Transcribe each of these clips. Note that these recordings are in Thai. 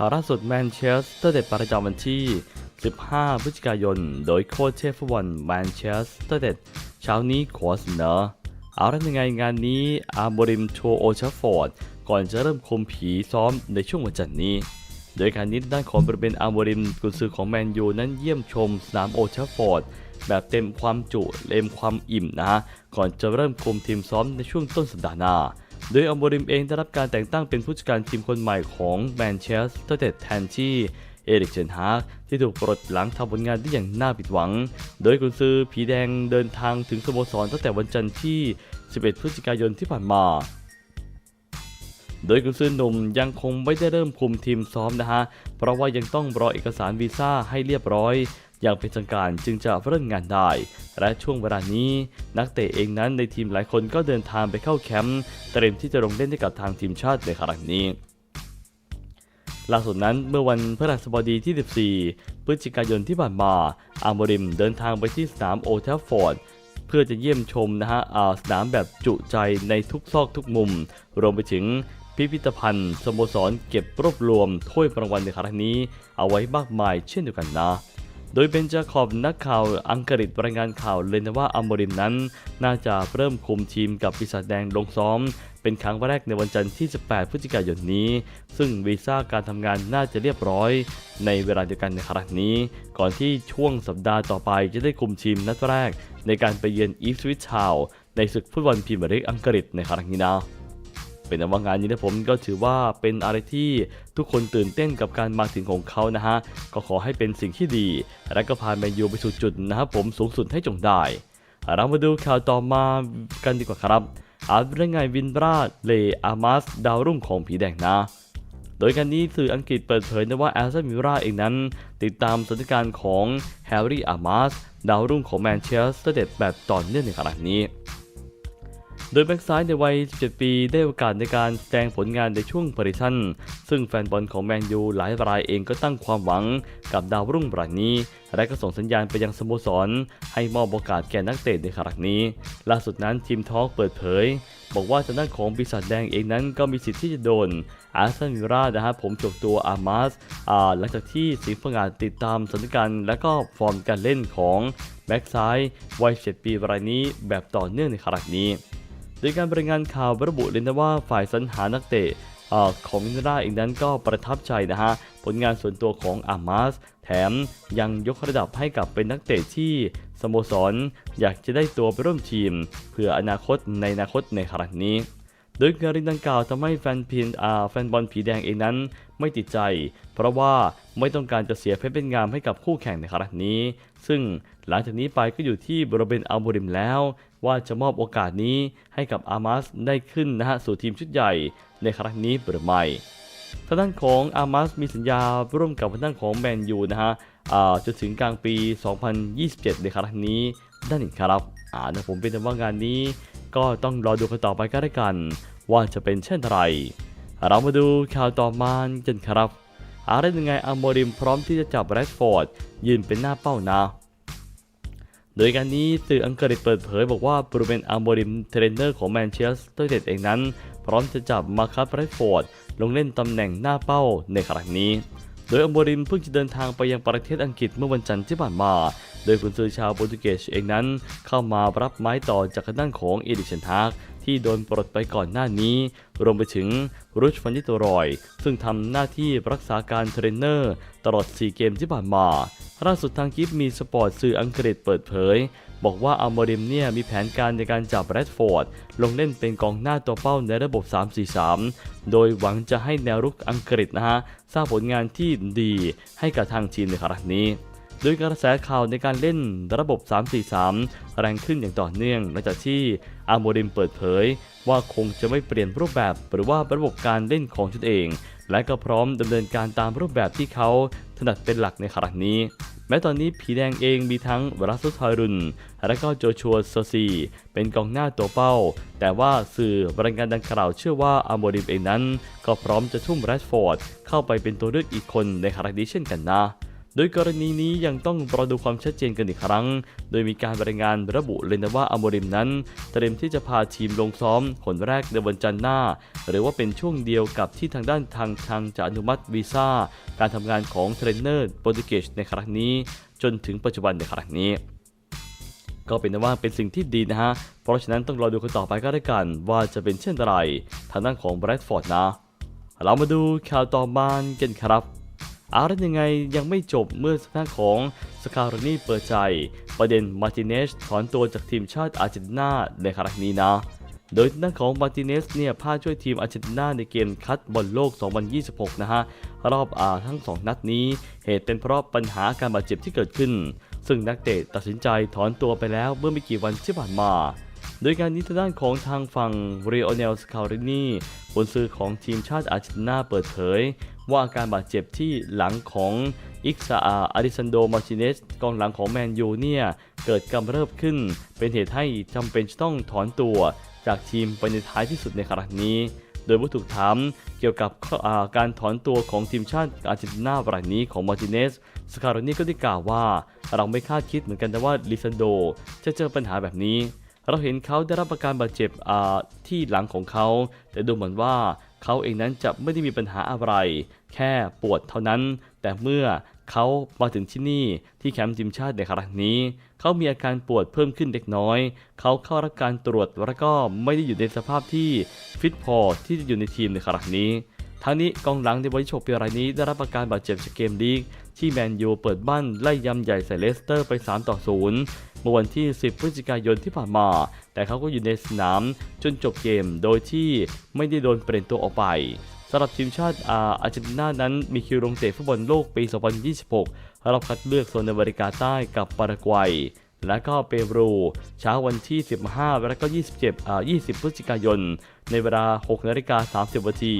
ข่าวล่าสุดแมนเชสเตอร์เดดประจำวันที่ 15 พฤศจิกายน โดยโค้ชเชฟฟุตบอลแมนเชสเตอร์เดดเช้านี้ขอเสนอเอาละยังไงงานนี้อาร์บริมโชว์โอชาฟอร์ด ก่อนจะเริ่มคมผีซ้อมในช่วงวันจันทร์นี้ โดยการนี้ด้านของบริเวณอาร์บริมกุนซือของแมนยูนั้นเยี่ยมชมสนามโอชาฟอร์ด แบบเต็มความจุเต็มความอิ่มนะฮะก่อนจะเริ่มคุมทีมซ้อมในช่วงต้นสัปดาห์หน้า โดยอัมโบริมเองได้รับการแต่งตั้งเป็นผู้จัดการทีมคนใหม่ของแมนเชสเตอร์เดแทนที่เอริกเชนฮากที่ถูกปลดหลังทำผลงานได้อย่างน่าผิดหวัง โดยกุนซือผีแดงเดินทางถึงสโมสรตั้งแต่วันจันทร์ที่ 11 พฤศจิกายนที่ผ่านมา โดยกุนซือหนุ่มยังคงไม่ได้เริ่มคุมทีมซ้อมนะฮะ เพราะว่ายังต้องรอเอกสารวีซ่าให้เรียบร้อย อย่างเป็นทางการจึงจะเริ่มงานได้ และช่วงเวลานี้ นักเตะเองนั้นในทีมหลายคนก็เดินทางไปเข้าแคมป์เตรียมที่จะลงเล่นให้กับทางทีมชาติในครั้งนี้ล่าสุดนั้นเมื่อวันพฤหัสบดีที่ 14 พฤศจิกายนที่ผ่านมา อาร์มริมเดินทางไปที่สนามโอเทลฟอร์ดเพื่อจะเยี่ยมชมนะฮะสนามแบบจุใจในทุกซอกทุกมุม รวมไปถึงพิพิธภัณฑ์สโมสรเก็บรวบรวมถ้วยรางวัลในครั้งนี้ เอาไว้มากมายเช่นเดียวกันนะ โดยเบนจาคอบนักข่าวอังกฤษรายงานข่าวเลยนะว่าอัมโมริมนั้น น่าจะเริ่มคุมทีมกับปีศาจแดงลงซ้อม เป็นครั้งแรกในวันจันทร์ที่ 18 พฤศจิกายนนี้ ซึ่งวีซ่าการทำงานน่าจะเรียบร้อย ในเวลาเดียวกันในครั้งนี้ ก่อนที่ช่วงสัปดาห์ต่อไปจะได้คุมทีมนัดแรก ในการไปเยือนอีฟสวิตชาวในศึกฟุตบอลพรีเมียร์ลีกอังกฤษในครั้งนี้นะ เป็นว่างานนี้นะผมก็ถือว่าเป็นอะไรที่ทุกคนตื่นเต้นกับการมาถึงของเขานะฮะ ก็ขอให้เป็นสิ่งที่ดี และก็พาแมนยูไปสู่จุดนะครับผมสูงสุดให้จงได้ เรามาดูข่าวต่อมากันดีกว่าครับอาร์ตเรื่องไงวินบราดเลอามาสดาวรุ่งของผีแดงนะโดยการนี้สื่ออังกฤษเปิดเผยนะว่าแอสตันวิลล่าเองนั้น ติดตามสถานการณ์ของแฮร์รี่อามาสดาวรุ่งของแมนเชสเตอร์เดดแบบต่อเนื่องในขณะนี้ โดยแบ็กซ้ายในวัย 17 ปีได้โอกาสในการแสดงผลงานในช่วงพาริชันซึ่งแฟนบอลของแมนยูหลายรายเองก็ตั้งความหวังกับดาวรุ่งรายนี้ และก็ส่งสัญญาณไปยังสโมสร ให้มอบโอกาสแก่นักเตะในครั้งนี้ ล่าสุดนั้นทีมทอล์กเปิดเผย บอกว่าทางด้านของปีศาจแดงเองนั้นก็มีสิทธิ์ที่จะโดนอาร์เซนวิลล่านะฮะผมจบตัวอาร์มาสหลังจากที่สิงห์พังงานติดตามสถานการณ์และก็ฟอร์มการเล่นของแบ็กซ้ายวัย7ปีรายนี้แบบต่อเนื่องในครั้งนี้ โดยการรายงานข่าวระบุเลยนะว่าฝ่ายสรรหานักเตะของมินราเองนั้นก็ประทับใจนะฮะ ผลงานส่วนตัวของอามาส แถมยังยกระดับให้กับเป็นนักเตะที่สโมสร อยากจะได้ตัวไปร่วมทีม เพื่ออนาคตในอนาคตในครั้งนี้ โดยการดังกล่าวทำให้แฟนพีนอาแฟนบอลผีแดงเองนั้นไม่ติดใจ เพราะว่าไม่ต้องการจะเสียเพชรเป็นงามให้กับคู่แข่งในครั้งนี้ ซึ่งหลังจากนี้ไปก็อยู่ที่บริเวณอัลโบริมแล้ว ว่าจะมอบโอกาสนี้ให้กับอามาสได้ขึ้นนะฮะสู่ทีมชุดใหญ่ในครั้งนี้หรือไม่ทางด้านของอามาสมีสัญญาร่วมกับทางด้านของแมนยูนะฮะจนถึงกลางปี 2027 ในครั้งนี้ด้านอีกครับอ่านะผมเป็นว่างานนี้ ก็ต้องรอดูกันต่อไปก็ได้วกัน ว่าจะเป็นเช่นไร เรามาดูข่าวต่อมากันครับ อะไรยังไงอัมโมริมพร้อมที่จะจับแรดฟอร์ดยืนเป็นหน้าเป้านะ โดยการนี้สื่ออังกฤษเปิดเผยบอกว่าบรูเบนอัมโมริมเทรนเนอร์ของแมนเชสเตอร์เดดเองนั้น พร้อมจะจับมาคัสแรดฟอร์ดลงเล่นตำแหน่งหน้าเป้าในครั้งนี้ โดยอัมโบริมเพิ่งจะเดินทางไปยังประเทศอังกฤษเมื่อวันจันทร์ที่ผ่านมา โดยกุนซือชาวโปรตุเกสเองนั้น เข้ามารับไม้ต่อจากทางด้านของเอดิชันทากที่โดนปลดไปก่อนหน้านี้ รวมไปถึงรุชฟันยิโตรอย ซึ่งทำหน้าที่รักษาการเทรนเนอร์ ตลอด 4 เกมที่ผ่านมา ล่าสุดทางกิฟมีสปอร์ตสื่ออังกฤษเปิดเผย บอกว่าอัลโมริมเนี่ยมีแผนการในการจับแรดฟอร์ด ลงเล่นเป็นกองหน้าตัวเป้าในระบบ 3-4-3 โดยหวังจะให้แนวรุกอังกฤษนะฮะสร้างผลงานที่ดีให้กับทางทีมในครั้งนี้โดยกระแสข่าวในการเล่นระบบ 3-4-3 แรงขึ้นอย่างต่อเนื่องหลังจากที่อาร์โมริมเปิดเผย ว่าคงจะไม่เปลี่ยนรูปแบบหรือว่าระบบการเล่นของตนเอง และก็พร้อมดำเนินการตามรูปแบบที่เขา ถนัดเป็นหลักในครั้งนี้ แม้ตอนนี้ผีแดงเองมีทั้งวรัสซุทารุนและก็โจชัวโซซี เป็นกองหน้าตัวเป้า แต่ว่าสื่อบรายงานดังกล่าวเชื่อว่าอาร์โมริมเองนั้น ก็พร้อมจะทุ่มแรดฟอร์ดเข้าไปเป็นตัวเลือกอีกคนในครั้งนี้เช่นกันนะ โดยกรณีนี้ยังต้องรอดูความชัดเจนกันอีกครั้ง โดยมีการรายงานระบุเลยนะว่าอโมริมนั้นเตรียมที่จะพาทีมลงซ้อมผลแรกในวันจันทร์หน้า หรือว่าเป็นช่วงเดียวกับที่ทางด้านทางทางจะอนุมัติวีซ่า การทำงานของเทรนเนอร์โปรตุเกสในครั้งนี้ จนถึงปัจจุบันในครั้งนี้ก็เป็นว่าเป็นสิ่งที่ดีนะฮะ เพราะฉะนั้นต้องรอดูกันต่อไปก็ได้กัน ว่าจะเป็นเช่นไร ทางด้านของแบรดฟอร์ดนะ เรามาดูข่าวต่อมากันครับ อาแล้วยังไงยังไม่จบเมื่อทางด้าของสคาโรนีเปิดใจ ประเด็นมาร์ติเนสถอนตัวจากทีมชาติอาร์เจนตินาในครั้งนี้นะ โดยทางด้านของมาร์ติเนสเนี่ยพาช่วยทีมอาร์เจนตินาในเกมคัดบอลโลก 2026 นะฮะ รอบอาทั้ง 2 นัดนี้ เหตุเป็นเพราะปัญหาการบาดเจ็บที่เกิดขึ้น ซึ่งนักเตะตัดสินใจถอนตัวไปแล้วเมื่อไม่กี่วันที่ผ่านมาโดยการนี้ทางด้านของทางฝั่งเรโอเนลสคารินีบนซื้อของทีมชาติอาร์เจนตินาเปิดเผย ว่าอาการบาดเจ็บที่หลังของอิกซาอาอาริซันโดมาร์ติเนสกองหลังของแมนยูเนี่ย เกิดกำเริบขึ้น เป็นเหตุให้จำเป็นต้องถอนตัวจากทีมไปในท้ายที่สุดในครั้งนี้ โดยผู้ถูกถามเกี่ยวกับาการถอนตัวของทีมชาติอาร์เจนตินารายนี้ของมาร์ติเนสสคาโรนีก็ได้กล่าวว่า เราไม่คาดคิดเหมือนกันนะว่าลิซันโดจะเจอปัญหาแบบนี้ เราเห็นเขาได้รับอาการบาดเจ็บที่หลังของเขา แต่ดูเหมือนว่าเขาเองนั้นจะไม่ได้มีปัญหาอะไร แค่ปวดเท่านั้น แต่เมื่อเขามาถึงที่นี่ที่แคมป์ทีมชาติในครั้งนี้ เขามีอาการปวดเพิ่มขึ้นเล็กน้อย เขาเข้ารับการตรวจแล้วก็ไม่ได้อยู่ในสภาพที่ฟิตพอที่จะอยู่ในทีมในครั้งนี้ทั้งนี้กองหลังในบริโภคปีรายนี้ได้รับอาการบาดเจ็บจากเกมลีก ที่แมนยูเปิดบ้านไล่ยำใหญ่ใส่เลสเตอร์ไป 3 ต่อ 0 เมื่อวันที่ 10 พฤศจิกายนที่ผ่านมา แต่เขาก็อยู่ในสนามจนจบเกมโดยที่ไม่ได้โดนเปลี่ยนตัวออกไป สำหรับทีมชาติอาร์เจนตินานั้นมีคิวลงเตะฟุตบอลโลกปี 2026รอบคัดเลือกโซนอเมริกาใต้กับปารากวัย และก็เปรูเช้าวันที่ 15 และก็ 27อ่า20 พฤศจิกายน ในเวลา 6 นาฬิกา 30 นาที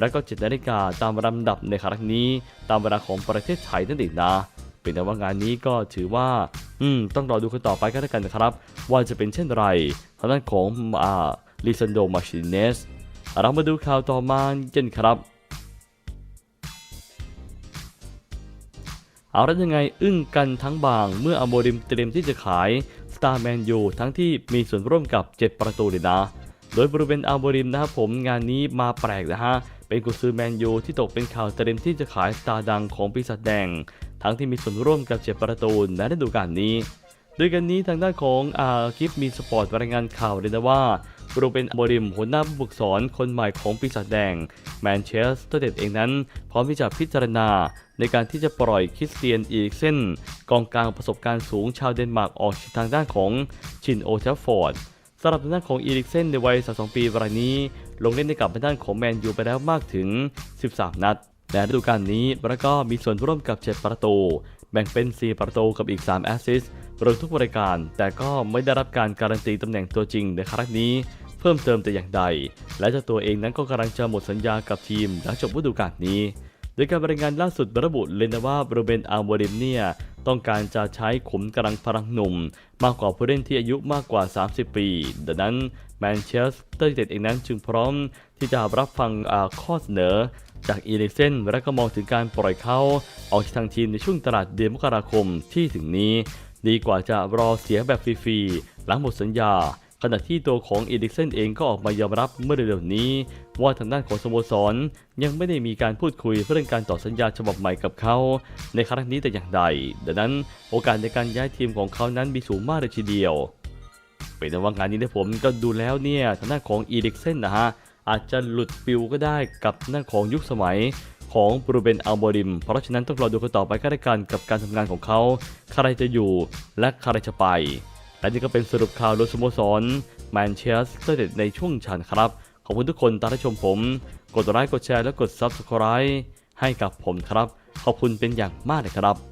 และก็ 7 นาฬิกาตามลำดับในครั้งนี้ ตามเวลาของประเทศไทยนั่นเองนะเป็นแต่ว่างานนี้ก็ถือว่า อืม ต้องรอดูกันต่อไปก็แล้วกันนะครับ ว่าจะเป็นเช่นไรทางด้านของอ่าลิซันโดมาชิเนส เรามาดูข่าวต่อมากันครับ เอาแล้วยังไงอึ้งกันทั้งบาง เมื่ออโมริมเตรียมที่จะขายสตาร์แมนยูทั้งที่มีส่วนร่วมกับ 7 ประตูเลยนะ โดยบริเวณอาโมริมนะครับผมงานนี้มาแปลกนะฮะ เป็นกุซือแมนยูที่ตกเป็นข่าวเตรียมที่จะขายสตาร์ดังของปีศาจแดง ทั้งที่มีส่วนร่วมกับ 7 ประตูในฤดูกาลนี้โดยกันนี้ทางด้านของอาคลิปมีสปอร์ตรายงานข่าวเลยนะว่า บรูเป็นอโมริมหัวหน้าผู้ฝึกสอนคนใหม่ของปีศาจแดง แมนเชสเตอร์เดดเองนั้น พร้อมที่จะพิจารณาในการที่จะปล่อยคริสเตียนอีริกเซนกองกลางประสบการณ์สูงชาวเดนมาร์กออกทางด้านของชินโอเทฟฟอร์ดสำหรับทางด้านของอีริกเซนในวัย 32 ปีรายนี้ ลงเล่นในกับทางด้านของแมนยูไปแล้วมากถึง 13 นัดและฤดูกาลนี้แล้วก็มีส่วนร่วมกับ 7 ประตู แบ่งเป็น 4 ประตูกับอีก 3 แอสซิสต์รวมทุกบริการ แต่ก็ไม่ได้รับการการันตีตำแหน่งตัวจริงในครั้งนี้ เพิ่มเติมแต่อย่างใด และเจ้าตัวเองนั้นก็กำลังจะหมดสัญญากับทีมหลังจบฤดูกาลนี้ โดยการรายงานล่าสุดระบุเลยนะว่าบรเบนอาร์โมริมเนียต้องการจะใช้ขุมกำลังพลังหนุ่ม มากกว่าผู้เล่นที่อายุมากกว่า 30 ปี ดังนั้นแมนเชสเตอร์ยูไนเต็ดเองนั้นจึงพร้อมที่จะรับฟังข้อเสนอจากอีริเซนและก็มองถึงการปล่อยเขาออกจากทางทีมในช่วงตลาดเดือนมกราคมที่ถึงนี้ ดีกว่าจะรอเสียแบบฟรีๆหลังหมดสัญญา ขณะที่ตัวของอีริกเซนเองก็ออกมายอมรับเมื่อเร็วๆนี้ ว่าทางด้านของสโมสร ยังไม่ได้มีการพูดคุยเรื่องการต่อสัญญาฉบับใหม่กับเขา ในครั้งนี้แต่อย่างใด ดังนั้นโอกาสในการย้ายทีมของเขานั้นมีสูงมากเลยทีเดียว เป็นว่างานนี้นะผมก็ดูแล้วเนี่ยทางด้านของอีริกเซนนะฮะอาจจะหลุดปิวก็ได้กับหน้านของยุคสมัยของบรูเบนอัลโบริม เพราะฉะนั้นต้องรอดูกันต่อไปก็ได้กันกับการทำงานของเขา ใครจะอยู่และใครจะไป และนี่ก็เป็นสรุปข่าวโดยสโมสรแมนเชสเตอร์เดในช่วงชันครับ ขอบคุณทุกคนตามที่ชมผม กดไลค์กดแชร์และกด Subscribe ให้กับผมครับ ขอบคุณเป็นอย่างมากเลยครับ